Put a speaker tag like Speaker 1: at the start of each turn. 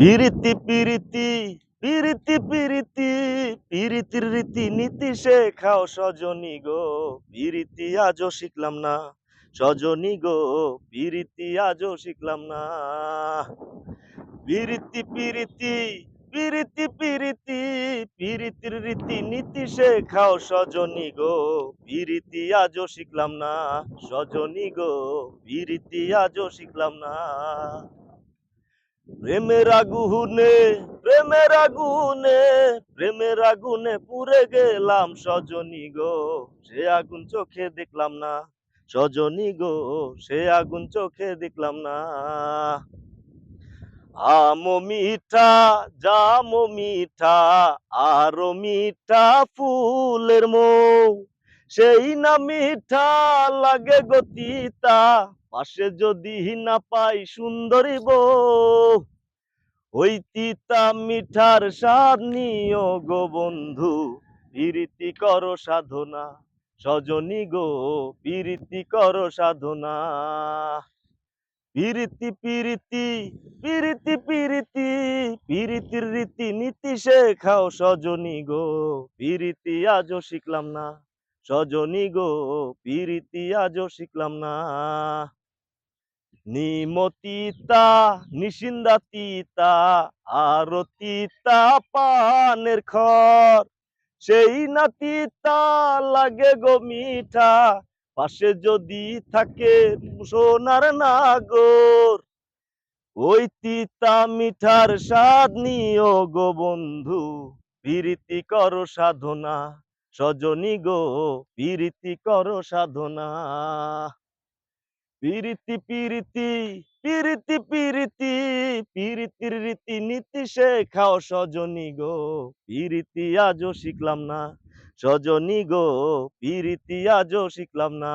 Speaker 1: পিরিতি পিরিতি পিরিতি পিরিতি পিরিতির রীতি নীতি শেখাও সজনী গো। পিরিতি আজও শিখলাম না সজনী গো পিরিতি আজও শিখলাম না। পিরিতি পিরিতি পিরিতি পিরিতি পিরিতির রীতি নীতি শেখাও সজনী গো। পিরিতি আজও শিখলাম না সজনী গো পিরিতি আজও শিখলাম না। প্রেমের আগুনে প্রেমের আগুনে প্রেমের আগুনে পুড়ে গেলাম সজনী গো। সে আগুন চোখে দেখলাম না, সজনী গো, সে আগুন চোখে দেখলাম না। আমো মিঠা, জামো মিঠা, আরও মিঠা ফুলের মৌ। সেই না মিঠা লাগে গতিতা পাশে যদি না পাই সুন্দরী বউ ওই তিতা মিঠার স্বাদ নিও গো বন্ধু। পিরিতি করো সাধনা, সজনী গো, পিরিতি করো সাধনা। পিরিতি পিরিতি পিরিতি পিরিতি, পিরিতির রীতি নীতি শেখাও সজনী গো। পিরিতি আজও শিখলাম না, সজনী গো, পিরিতি আজও শিখলাম না। নিমতিতা নিশিন্দা তিতা আরও তিতা পানের খর সেই না তিতা লাগে গো মিঠা, পাশে যদি থাকে সোনার নাগর। ওই তিতা মিঠার স্বাদ নিও গো বন্ধু, পিরিতি কর সাধনা, সজনী গো, পিরিতি কর সাধনা। পিরিতি পিরিতি পিরিতি পিরিতি পিরিতির রীতি নীতি শেখাও সজনী গো। পিরিতি আজও শিখলাম না, সজনী গো পিরিতি আজও শিখলাম না।